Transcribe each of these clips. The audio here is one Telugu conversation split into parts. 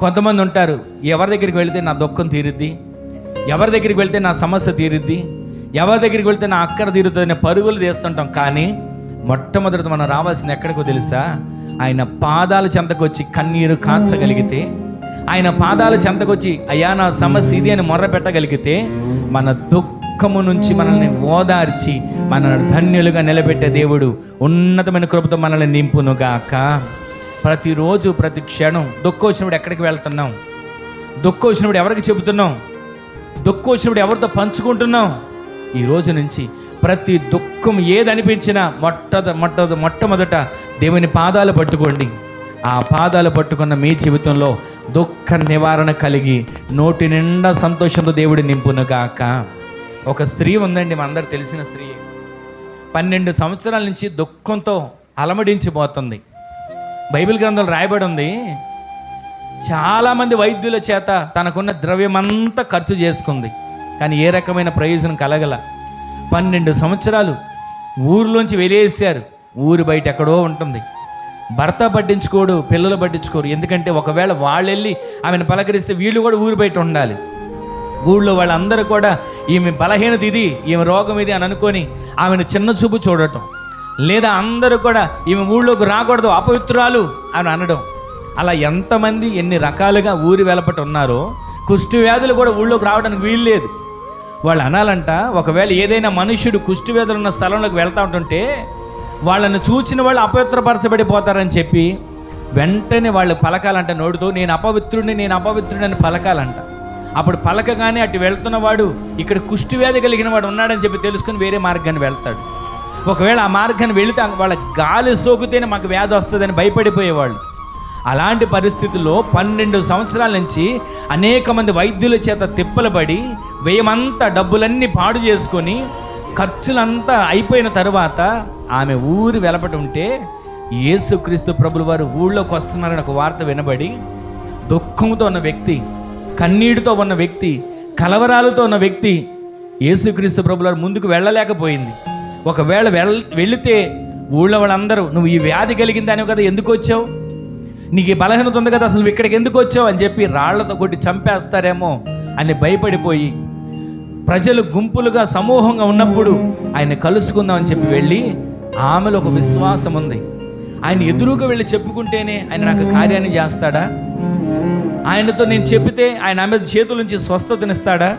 కొంతమంది ఉంటారు ఎవరి దగ్గరికి వెళితే నా దుఃఖం తీరుద్ది ఎవరి దగ్గరికి వెళితే నా సమస్య తీరుద్ది ఎవరి దగ్గరికి వెళితే నా అక్కర తీరుతుందనే పరుగులు తీస్తుంటాం. కానీ మొట్టమొదటి మనం రావాల్సింది ఎక్కడికో తెలుసా? ఆయన పాదాల చెంతకొచ్చి కన్నీరు కాచగలిగితే ఆయన పాదాల చెంతకొచ్చి అయ్యా నా సమస్య ఇది అని మొర్ర పెట్టగలిగితే మన దుఃఖము నుంచి మనల్ని ఓదార్చి మన ధన్యులుగా నిలబెట్టే దేవుడు ఉన్నతమైన కృపతో మనల్ని నింపునుగాక. ప్రతిరోజు ప్రతి క్షణం దుఃఖం వచ్చినప్పుడు ఎక్కడికి వెళ్తున్నాం? దుఃఖం వచ్చినప్పుడు ఎవరికి చెబుతున్నాం? దుఃఖం వచ్చినప్పుడు ఎవరితో పంచుకుంటున్నాం? ఈ రోజు నుంచి ప్రతి దుఃఖం ఏది అనిపించినా మొట్టద మొట్ట మొట్టమొదట దేవుని పాదాలు పట్టుకోండి. ఆ పాదాలు పట్టుకున్న మీ జీవితంలో దుఃఖ నివారణ కలిగి నోటి నిండా సంతోషంతో దేవుడి నింపునుగాక ఒక స్త్రీ ఉందండి మనందరు తెలిసిన స్త్రీ. పన్నెండు సంవత్సరాల నుంచి దుఃఖంతో అలమడించిపోతుంది. బైబిల్ గ్రంథంలో రాయబడి ఉంది. చాలామంది వైద్యుల చేత తనకున్న ద్రవ్యమంతా ఖర్చు చేసుకుంది. కానీ ఏ రకమైన ప్రయోజనం కలగల. పన్నెండు సంవత్సరాలు ఊరిలోంచి వెలేసారు ఊరు బయట ఎక్కడో ఉంటుంది. భర్త పట్టించుకోడు పిల్లలు పట్టించుకోరు. ఎందుకంటే ఒకవేళ వాళ్ళు వెళ్ళి ఆమెను పలకరిస్తే వీళ్ళు కూడా ఊరు బయట ఉండాలి. ఊళ్ళో వాళ్ళందరూ కూడా ఈమె బలహీనత ఇది ఈమె రోగం ఇది అని అనుకొని ఆమెను చిన్న చూపు చూడటం. లేదా అందరూ కూడా ఈమె ఊళ్ళోకి రాకూడదు అపవిత్రురాలు అని అనడం. అలా ఎంతమంది ఎన్ని రకాలుగా ఊరి వెలపట ఉన్నారో కుష్టి వ్యాధులు కూడా ఊళ్ళోకి రావడానికి వీలు లేదు. వాళ్ళు అనాలంట ఒకవేళ ఏదైనా మనుష్యుడు కుష్టి వ్యాధులు ఉన్న స్థలంలోకి వెళ్తా ఉంటుంటే వాళ్ళని చూచిన వాళ్ళు అపవిత్రపరచబడిపోతారని చెప్పి వెంటనే వాళ్ళు పలకాలంట నోడుతూ నేను అపవిత్రుడిని నేను అపవిత్రుడిని అని పలకాలంట. అప్పుడు పలకగానే అటు వెళ్తున్నవాడు ఇక్కడ కుష్టి వ్యాధి కలిగిన వాడు ఉన్నాడని చెప్పి తెలుసుకుని వేరే మార్గాన్ని వెళ్తాడు. ఒకవేళ ఆ మార్గాన్ని వెళితే వాళ్ళ గాలి సోకితేనే మాకు వ్యాధి వస్తుందని భయపడిపోయేవాళ్ళు. అలాంటి పరిస్థితుల్లో పన్నెండు సంవత్సరాల నుంచి అనేక మంది వైద్యుల చేత తిప్పలు పడి వ్యయమంతా డబ్బులన్నీ పాడు చేసుకొని ఖర్చులంతా అయిపోయిన తర్వాత ఆమె ఊరి వెలపటి ఉంటే యేసుక్రీస్తు ప్రభులు వారు ఊళ్ళోకి వస్తున్నారని ఒక వార్త వినబడి దుఃఖంతో ఉన్న వ్యక్తి కన్నీటితో ఉన్న వ్యక్తి కలవరాలతో ఉన్న వ్యక్తి యేసుక్రీస్తు ప్రభులు వారు ముందుకు వెళ్ళలేకపోయింది. ఒకవేళ వెళ్ వెళితే ఊళ్ళో వాళ్ళందరూ నువ్వు ఈ వ్యాధి కలిగిందాని కదా ఎందుకు వచ్చావు? నీకు ఈ బలహీనత ఉంది కదా అసలు నువ్వు ఇక్కడికి ఎందుకు వచ్చావు? అని చెప్పి రాళ్ళతో కొట్టి చంపేస్తారేమో అని భయపడిపోయి ప్రజలు గుంపులుగా సమూహంగా ఉన్నప్పుడు ఆయన కలుసుకుందాం అని చెప్పి వెళ్ళి ఆమెలో ఒక విశ్వాసం ఉంది. ఆయన ఎదురుగా వెళ్ళి చెప్పుకుంటేనే ఆయన నాకు కార్యాన్ని చేస్తాడా? ఆయనతో నేను చెప్తే ఆయన ఆమె చేతుల నుంచి స్వస్థతనిస్తాడా?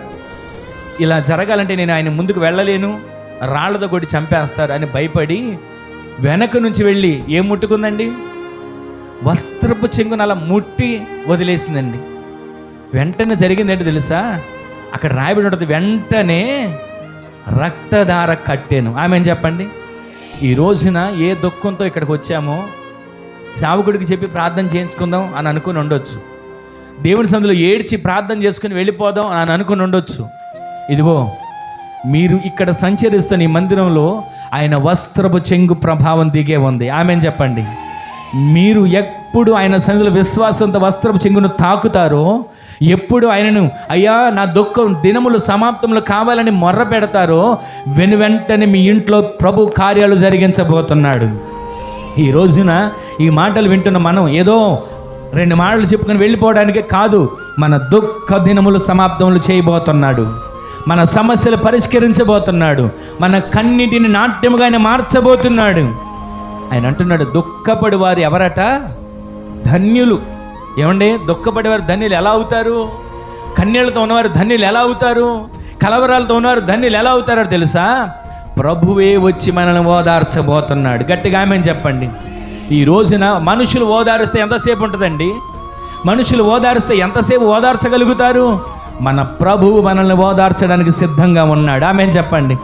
ఇలా జరగాలంటే నేను ఆయన ముందుకు వెళ్ళలేను. రాళ్ళతో కొట్టి చంపేస్తారు అని భయపడి వెనక నుంచి వెళ్ళి ఏం ముట్టుకుందండి? వస్త్రపు చెంగును అలా ముట్టి వదిలేసిందండి. వెంటనే జరిగింది ఏంటో తెలుసా? అక్కడ రాయబడి ఉంటుంది వెంటనే రక్తధార కట్టేను. ఆమె చెప్పండి? ఈ రోజున ఏ దుఃఖంతో ఇక్కడికి వచ్చామో సేవకుడికి చెప్పి ప్రార్థన చేయించుకుందాం అని అనుకుని ఉండొచ్చు. దేవుని సందులో ఏడ్చి ప్రార్థన చేసుకుని వెళ్ళిపోదాం అని అనుకుని ఉండొచ్చు. ఇదిగో మీరు ఇక్కడ సంచరిస్తున్న ఈ మందిరంలో ఆయన వస్త్రపు చెంగు ప్రభావం దిగే ఉంది. ఆమె చెప్పండి. మీరు ఎప్పుడు ఆయన సన్నిధిలో విశ్వాసంతో వస్త్రపు చెంగును తాకుతారో ఎప్పుడు ఆయనను అయ్యా నా దుఃఖం దినములు సమాప్తములు కావాలని మొర్ర పెడతారో వెను వెంటనే మీ ఇంట్లో ప్రభు కార్యాలు జరిగించబోతున్నాడు. ఈ రోజున ఈ మాటలు వింటున్న మనం ఏదో రెండు మాటలు చెప్పుకొని వెళ్ళిపోవడానికే కాదు మన దుఃఖ దినములు సమాప్తములు చేయబోతున్నాడు. మన సమస్యలు పరిష్కరించబోతున్నాడు. మన కన్నిటిని నాట్యముగా ఆయన మార్చబోతున్నాడు. ఆయన అంటున్నాడు దుఃఖపడి వారు ఎవరట? ధన్యులు. ఏమండి? దుఃఖపడేవారు ధన్యులు ఎలా అవుతారు? కన్యలతో ఉన్నవారు ధన్యులు ఎలా అవుతారు? కలవరాలతో ఉన్నవారు ధన్యులు ఎలా అవుతారో తెలుసా? ప్రభువే వచ్చి మనల్ని ఓదార్చబోతున్నాడు. గట్టిగా ఆమె చెప్పండి. ఈ రోజున మనుషులు ఓదారిస్తే ఎంతసేపు ఉంటుందండి? మనుషులు ఓదారిస్తే ఎంతసేపు ఓదార్చగలుగుతారు? మన ప్రభువు మనల్ని ఓదార్చడానికి సిద్ధంగా ఉన్నాడు. ఆమె చెప్పండి?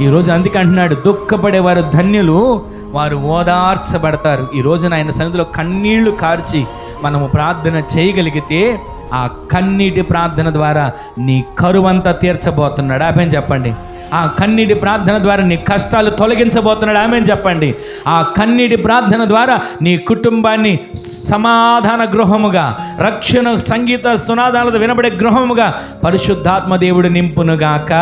ఈరోజు అందుకంటున్నాడు దుఃఖపడే దుఃఖపడేవారు ధన్యులు వారు ఓదార్చబడతారు. ఈ రోజున ఆయన సన్నిధిలో కన్నీళ్ళు కార్చి మనము ప్రార్థన చేయగలిగితే ఆ కన్నీటి ప్రార్థన ద్వారా నీ కరువంతా తీర్చబోతున్నాడు. ఆమె చెప్పండి? ఆ కన్నీటి ప్రార్థన ద్వారా నీ కష్టాలు తొలగించబోతున్నాడు. ఆమె చెప్పండి. ఆ కన్నీటి ప్రార్థన ద్వారా నీ కుటుంబాన్ని సమాధాన గృహముగా రక్షణ సంగీత సునాదాలతో వినబడే గృహముగా పరిశుద్ధాత్మ దేవుడు నింపునుగాక.